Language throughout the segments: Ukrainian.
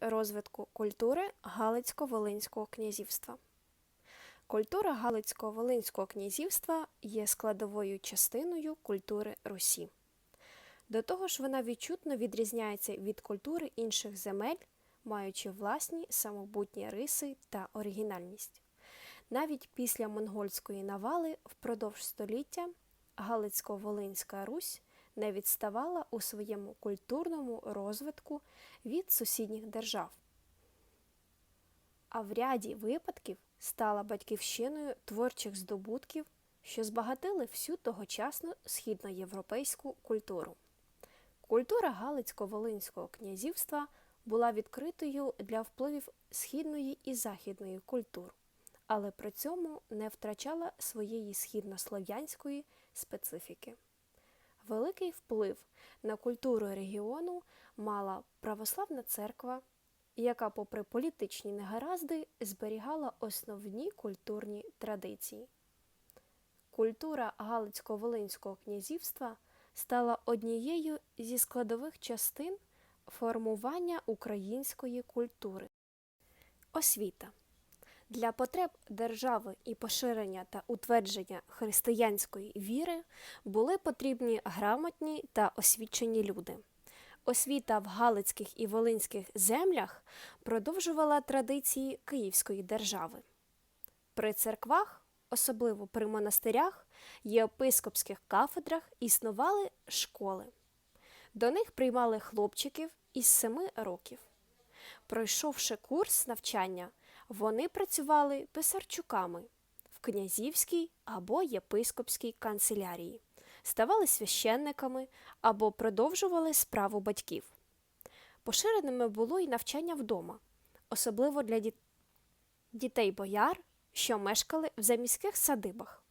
розвитку культури Галицько-Волинського князівства. Культура Галицько-Волинського князівства є складовою частиною культури Русі. До того ж, вона відчутно відрізняється від культури інших земель, маючи власні самобутні риси та оригінальність. Навіть після монгольської навали впродовж століття Галицько-Волинська Русь не відставала у своєму культурному розвитку від сусідніх держав, а в ряді випадків стала батьківщиною творчих здобутків, що збагатили всю тогочасну східноєвропейську культуру. Культура Галицько-Волинського князівства була відкритою для впливів східної і західної культур, але при цьому не втрачала своєї східнослов'янської специфіки. Великий вплив на культуру регіону мала православна церква, яка, попри політичні негаразди, зберігала основні культурні традиції. Культура Галицько-Волинського князівства стала однією зі складових частин формування української культури. Освіта для потреб держави і поширення та утвердження християнської віри були потрібні грамотні та освічені люди. Освіта в Галицьких і Волинських землях продовжувала традиції Київської держави. При церквах, особливо при монастирях, єпископських кафедрах існували школи. До них приймали хлопчиків із семи років. Пройшовши курс навчання, вони працювали писарчуками в князівській або єпископській канцелярії, ставали священниками або продовжували справу батьків. Поширеними було й навчання вдома, особливо для діт... дітей бояр, що мешкали в заміських садибах.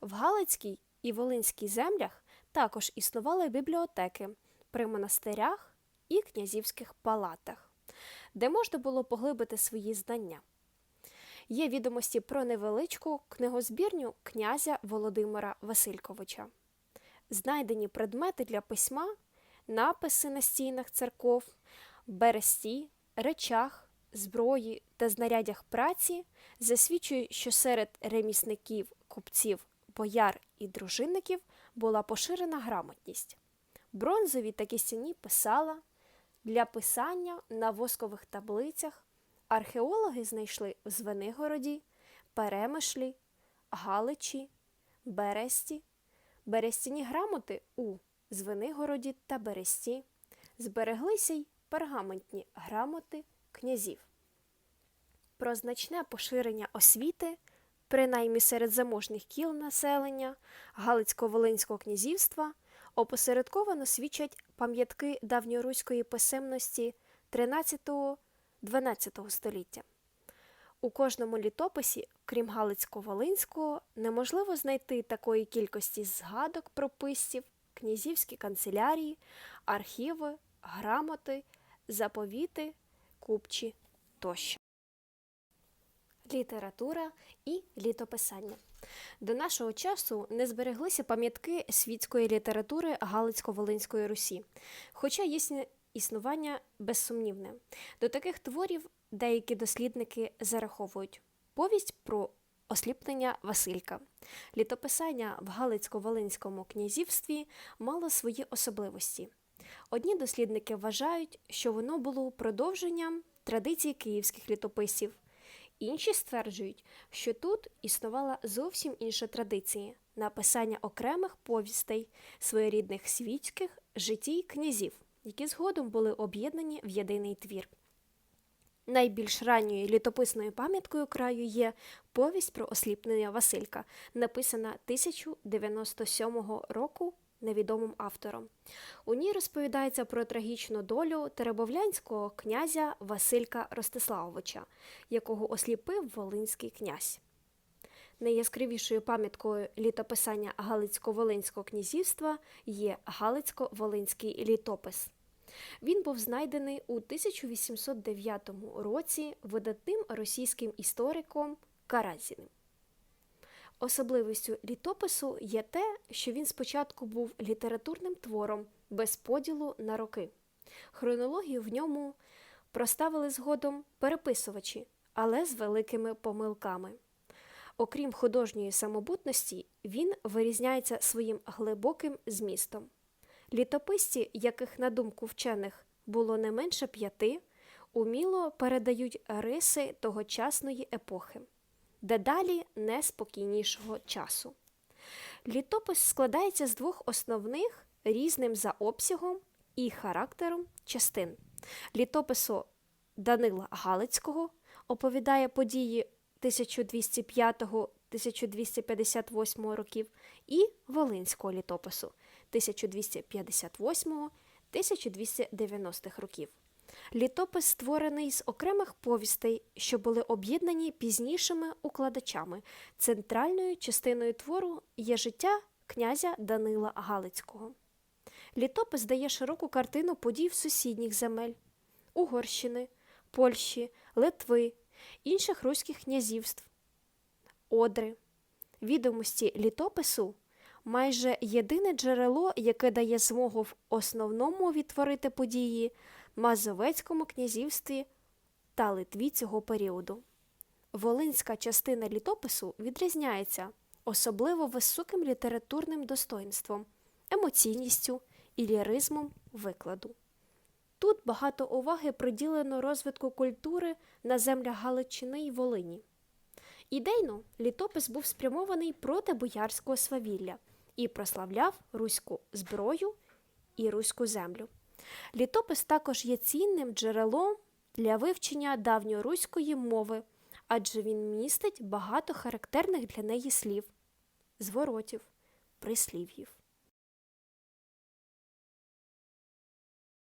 В Галицькій і Волинській землях також існували бібліотеки при монастирях і князівських палатах, де можна було поглибити свої знання. Є відомості про невеличку книгозбірню князя Володимира Васильковича. Знайдені предмети для письма, написи на стінах церков, бересті, речах, зброї та знарядях праці засвідчують, що серед ремісників, купців, бояр і дружинників була поширена грамотність. Бронзові та кістяні писала для писання на воскових таблицях. Археологи знайшли в Звенигороді, Перемишлі, Галичі, Бересті, Берестяні грамоти у Звенигороді та Бересті, збереглися й пергаментні грамоти князів. Про значне поширення освіти, принаймні серед заможних кіл населення Галицько-Волинського князівства, опосередковано свідчать пам'ятки давньоруської писемності 13-12 століття. У кожному літописі, крім Галицько-Волинського, неможливо знайти такої кількості згадок про писців, князівські канцелярії, архіви, грамоти, заповіти, купчі тощо. Література і літописання. До нашого часу не збереглися пам'ятки світської літератури Галицько-Волинської Русі, хоча їхнє існування безсумнівне. До таких творів деякі дослідники зараховують повість про осліплення Василька. Літописання в Галицько-Волинському князівстві мало свої особливості. Одні дослідники вважають, що воно було продовженням традицій київських літописів. Інші стверджують, що тут існувала зовсім інша традиція написання окремих повістей своєрідних світських житій князів, які згодом були об'єднані в єдиний твір. Найбільш ранньою літописною пам'яткою краю є повість про осліплення Василька, написана 1097 року невідомим автором. У ній розповідається про трагічну долю теребовлянського князя Василька Ростиславовича, якого осліпив Волинський князь. Найяскравішою пам'яткою літописання Галицько-Волинського князівства є Галицько-Волинський літопис. Він був знайдений у 1809 році видатним російським істориком Каразіним. Особливістю літопису є те, що він спочатку був літературним твором без поділу на роки. Хронологію в ньому проставили згодом переписувачі, але з великими помилками. Окрім художньої самобутності, він вирізняється своїм глибоким змістом. Літописці, яких, на думку вчених, було не менше п'яти, уміло передають риси тогочасної епохи, дедалі неспокійнішого часу. Літопис складається з двох основних, різним за обсягом і характером частин. Літопису Данила Галицького оповідає події 1205-1258 років і Волинського літопису 1258-1290 років. Літопис створений з окремих повістей, що були об'єднані пізнішими укладачами. Центральною частиною твору є життя князя Данила Галицького. Літопис дає широку картину подій в сусідніх земель Угорщини, Польщі, Литви, інших руських князівств, Одри. Відомості літопису майже єдине джерело, яке дає змогу в основному відтворити події Мазовецькому князівстві та Литві цього періоду. Волинська частина літопису відрізняється особливо високим літературним достоинством, емоційністю і ліризмом викладу. Тут багато уваги приділено розвитку культури на землях Галичини й Волині. Ідейно літопис був спрямований проти боярського свавілля і прославляв руську зброю і руську землю. Літопис також є цінним джерелом для вивчення давньоруської мови, адже він містить багато характерних для неї слів, зворотів, прислів'їв.